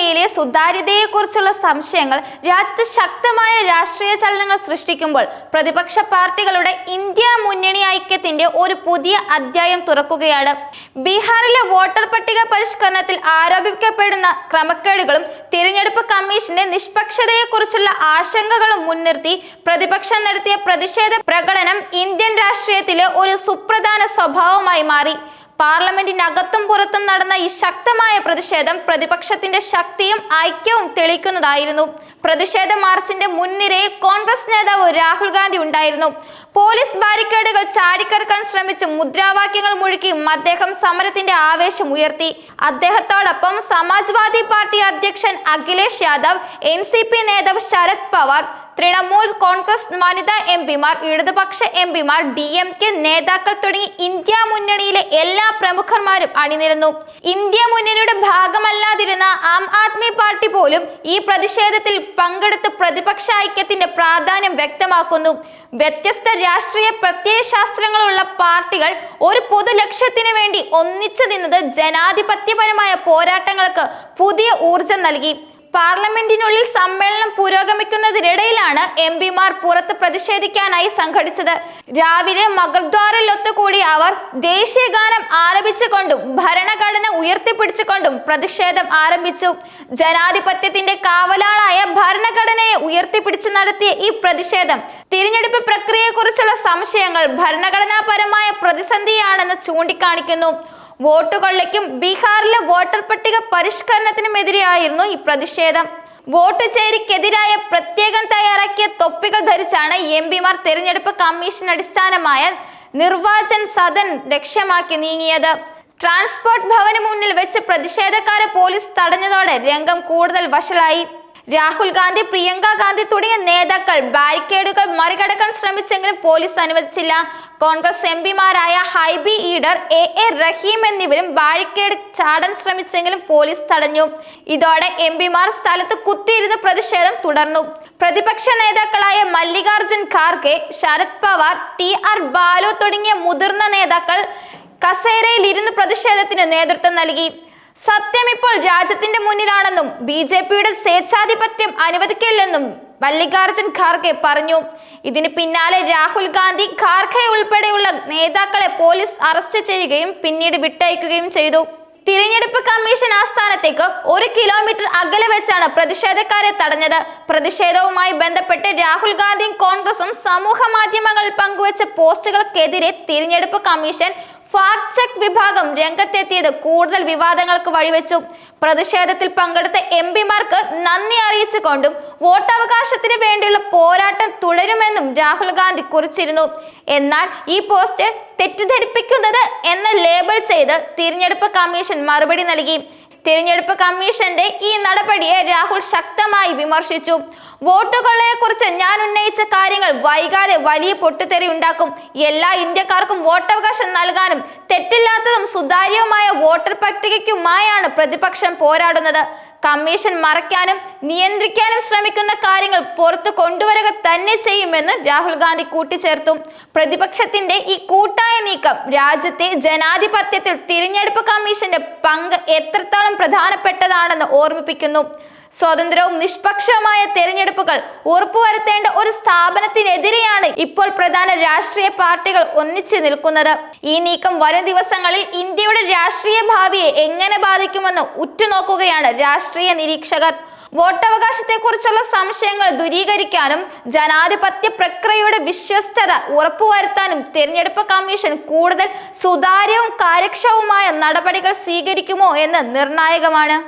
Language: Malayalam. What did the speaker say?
പ്രക്രിയയിലെ സുതാര്യതയെക്കുറിച്ചുള്ള സംശയങ്ങൾ രാജ്യത്ത് ശക്തമായ രാഷ്ട്രീയ ചലനങ്ങൾ സൃഷ്ടിക്കുമ്പോൾ പ്രതിപക്ഷ പാർട്ടികളുടെ ഇന്ത്യ മുന്നണി ഐക്യത്തിന്റെ ഒരു പുതിയ അധ്യായം തുറക്കുകയാണ്. ബീഹാറിലെ വോട്ടർ പട്ടിക പരിഷ്കരണത്തിൽ ആരോപിക്കപ്പെടുന്ന ക്രമക്കേടുകളും തിരഞ്ഞെടുപ്പ് കമ്മീഷന്റെ നിഷ്പക്ഷതയെക്കുറിച്ചുള്ള ആശങ്കകളും മുൻനിർത്തി പ്രതിപക്ഷം നടത്തിയ പ്രതിഷേധ പ്രകടനം ഇന്ത്യൻ രാഷ്ട്രീയത്തിലെ ഒരു സുപ്രധാന സ്വഭാവമായി മാറി. പാർലമെന്റിനകത്തും പുറത്തും നടന്ന ഈ ശക്തമായ പ്രതിഷേധം പ്രതിപക്ഷത്തിന്റെ ശക്തിയും ഐക്യവും തെളിയിക്കുന്നതായിരുന്നു. പ്രതിഷേധ മാർച്ചിന്റെ മുൻനിരയിൽ കോൺഗ്രസ് നേതാവ് രാഹുൽ ഗാന്ധി ഉണ്ടായിരുന്നു. പോലീസ് ബാരിക്കേഡുകൾ ചാടിക്കടക്കാൻ ശ്രമിച്ച് മുദ്രാവാക്യങ്ങൾ മുഴുക്കിയും അദ്ദേഹം സമരത്തിന്റെ ആവേശം ഉയർത്തി. അദ്ദേഹത്തോടൊപ്പം സമാജ്വാദി പാർട്ടി അധ്യക്ഷൻ അഖിലേഷ് യാദവ് എൻ നേതാവ് ശരത് പവാർ തൃണമൂൽ കോൺഗ്രസ് വനിതാ എം പിമാർ ഇടതുപക്ഷ എം പിമാർ ഡി എം കെ നേതാക്കൾ തുടങ്ങി ഇന്ത്യ മുന്നണിയിലെ എല്ലാ പ്രമുഖന്മാരും അണിനിരന്നു. ഇന്ത്യ മുന്നണിയുടെ ഭാഗമല്ലാതിരുന്ന ആം ആദ്മി പാർട്ടി പോലും ഈ പ്രതിഷേധത്തിൽ പങ്കെടുത്ത് പ്രതിപക്ഷ ഐക്യത്തിന്റെ പ്രാധാന്യം വ്യക്തമാക്കുന്നു. വ്യത്യസ്ത രാഷ്ട്രീയ പ്രത്യയശാസ്ത്രങ്ങളുള്ള പാർട്ടികൾ ഒരു പൊതു ലക്ഷ്യത്തിന് വേണ്ടി ഒന്നിച്ചു നിന്നത് ജനാധിപത്യപരമായ പോരാട്ടങ്ങൾക്ക് പുതിയ ഊർജം നൽകി. പാർലമെന്റിനുള്ളിൽ സമ്മേളനം പുരോഗമിക്കുന്നതിനിടയിലാണ് എം പിമാർ പുറത്ത് പ്രതിഷേധിക്കാനായി സംഘടിച്ചത്. രാവിലെ മകർദ്വാറിൽ ഒത്തുകൂടി അവർ ദേശീയഗാനം ആലപിച്ചുകൊണ്ടും ഭരണഘടന ഉയർത്തിപ്പിടിച്ചുകൊണ്ടും പ്രതിഷേധം ആരംഭിച്ചു. ജനാധിപത്യത്തിന്റെ കാവലാളായ ഭരണഘടനയെ ഉയർത്തിപ്പിടിച്ച് നടത്തിയ ഈ പ്രതിഷേധം തിരഞ്ഞെടുപ്പ് പ്രക്രിയയെക്കുറിച്ചുള്ള സംശയങ്ങൾ ഭരണഘടനാപരമായ പ്രതിസന്ധിയാണെന്ന് ചൂണ്ടിക്കാണിക്കുന്നു. വോട്ട് കൊള്ളയ്ക്കും ബീഹാറിലെ വോട്ടർ പട്ടിക പരിഷ്കരണത്തിനുമെതിരെയായിരുന്നു ഈ പ്രതിഷേധം. വോട്ട് ചേരിക്കെതിരായ പ്രത്യേകം തയ്യാറാക്കിയ തൊപ്പികൾ ധരിച്ചാണ് എം പിമാർ തെരഞ്ഞെടുപ്പ് കമ്മീഷൻ അടിസ്ഥാനമായ നിർവാചൻ സദൻ ലക്ഷ്യമാക്കി നീങ്ങിയത്. ട്രാൻസ്പോർട്ട് ഭവന് മുന്നിൽ വെച്ച് പ്രതിഷേധക്കാരെ പോലീസ് തടഞ്ഞതോടെ രംഗം കൂടുതൽ വഷളായി. രാഹുൽ ഗാന്ധി പ്രിയങ്ക ഗാന്ധി തുടങ്ങിയ നേതാക്കൾ ബാരിക്കേഡുകൾ മറികടക്കാൻ ശ്രമിച്ചെങ്കിലും പോലീസ് അനുവദിച്ചില്ല. കോൺഗ്രസ് എം പിമാരായ ഹൈബി ഈഡർ എ എ റഹീം എന്നിവരും ബാരിക്കേഡ് ചാടാൻ ശ്രമിച്ചെങ്കിലും പോലീസ് തടഞ്ഞു. ഇതോടെ എം പിമാർ സ്ഥലത്ത് കുത്തിയിരുന്ന് പ്രതിഷേധം തുടർന്നു. പ്രതിപക്ഷ നേതാക്കളായ മല്ലികാർജുൻ ഖാർഗെ ശരത് പവാർ ടി ആർ ബാലു തുടങ്ങിയ മുതിർന്ന നേതാക്കൾ കസേരയിൽ ഇരുന്ന് പ്രതിഷേധത്തിന് നേതൃത്വം നൽകി. സത്യം ഇപ്പോൾ രാജ്യത്തിന്റെ മുന്നിലാണെന്നും ബി ജെ പിയുടെ സ്വേച്ഛാധിപത്യം അനുവദിക്കില്ലെന്നും മല്ലികാർജുൻ ഖാർഗെ പറഞ്ഞു. ഇതിന് പിന്നാലെ രാഹുൽ ഗാന്ധി ഖാർഗെ ഉൾപ്പെടെയുള്ള നേതാക്കളെ പോലീസ് അറസ്റ്റ് ചെയ്യുകയും പിന്നീട് വിട്ടയക്കുകയും ചെയ്തു. തിരഞ്ഞെടുപ്പ് കമ്മീഷൻ ആസ്ഥാനത്തേക്ക് ഒരു കിലോമീറ്റർ അകലെ വെച്ചാണ് പ്രതിഷേധക്കാരെ തടഞ്ഞത്. പ്രതിഷേധവുമായി ബന്ധപ്പെട്ട് രാഹുൽ ഗാന്ധിയും കോൺഗ്രസും സമൂഹ മാധ്യമങ്ങളിൽ പങ്കുവച്ച പോസ്റ്റുകൾക്കെതിരെ തിരഞ്ഞെടുപ്പ് കമ്മീഷൻ ഫാക്ട് ചെക്ക് വിഭാഗം രംഗത്തെത്തിയത് കൂടുതൽ വിവാദങ്ങൾക്ക് വഴിവെച്ചു. പ്രതിഷേധത്തിൽ പങ്കെടുത്ത എം പിമാർക്ക് നന്ദി അറിയിച്ചുകൊണ്ടും വോട്ടവകാശത്തിന് വേണ്ടിയുള്ള പോരാട്ടം തുടരുമെന്നും രാഹുൽ ഗാന്ധി കുറിച്ചിരുന്നു. എന്നാൽ ഈ പോസ്റ്റ് തെറ്റിദ്ധരിപ്പിക്കുന്നത് എന്ന് ലേബൽ ചെയ്ത് തിരഞ്ഞെടുപ്പ് കമ്മീഷൻ മറുപടി നൽകി. തിരഞ്ഞെടുപ്പ് കമ്മീഷന്റെ ഈ നടപടിയെ രാഹുൽ ശക്തമായി വിമർശിച്ചു. വോട്ടുകളെ കുറിച്ച് ഞാൻ ഉന്നയിച്ച കാര്യങ്ങൾ വൈകാതെ വലിയ പൊട്ടിത്തെറി ഉണ്ടാക്കും. എല്ലാ ഇന്ത്യക്കാർക്കും വോട്ടവകാശം നൽകാനും തെറ്റില്ലാത്തതും സുതാര്യവുമായ വോട്ടർ പട്ടികയ്ക്കുമായാണ് പ്രതിപക്ഷം പോരാടുന്നത്. കമ്മീഷൻ മറയ്ക്കാനും നിയന്ത്രിക്കാനും ശ്രമിക്കുന്ന കാര്യങ്ങൾ പുറത്തു കൊണ്ടുവരിക തന്നെ ചെയ്യുമെന്ന് രാഹുൽ ഗാന്ധി കൂട്ടിച്ചേർത്തു. പ്രതിപക്ഷത്തിന്റെ ഈ കൂട്ടായ നീക്കം രാജ്യത്തെ ജനാധിപത്യത്തിൽ തിരഞ്ഞെടുപ്പ് കമ്മീഷന്റെ പങ്ക് എത്രത്തോളം പ്രധാനപ്പെട്ടതാണെന്ന് ഓർമ്മിപ്പിക്കുന്നു. സ്വതന്ത്രവും നിഷ്പക്ഷവുമായ തെരഞ്ഞെടുപ്പുകൾ ഉറപ്പുവരുത്തേണ്ട ഒരു സ്ഥാപനത്തിനെതിരെയാണ് ഇപ്പോൾ പ്രധാന രാഷ്ട്രീയ പാർട്ടികൾ ഒന്നിച്ചു നിൽക്കുന്നത്. ഈ നീക്കം വരും ദിവസങ്ങളിൽ ഇന്ത്യയുടെ രാഷ്ട്രീയ ഭാവിയെ എങ്ങനെ ബാധിക്കുമെന്ന് ഉറ്റുനോക്കുകയാണ് രാഷ്ട്രീയ നിരീക്ഷകർ. വോട്ടവകാശത്തെക്കുറിച്ചുള്ള സംശയങ്ങൾ ദൂരീകരിക്കാനും ജനാധിപത്യ പ്രക്രിയയുടെ വിശ്വസ്തത ഉറപ്പുവരുത്താനും തിരഞ്ഞെടുപ്പ് കമ്മീഷൻ കൂടുതൽ സുതാര്യവും കാര്യക്ഷമവുമായ നടപടികൾ സ്വീകരിക്കുമോ എന്ന് നിർണായകമാണ്.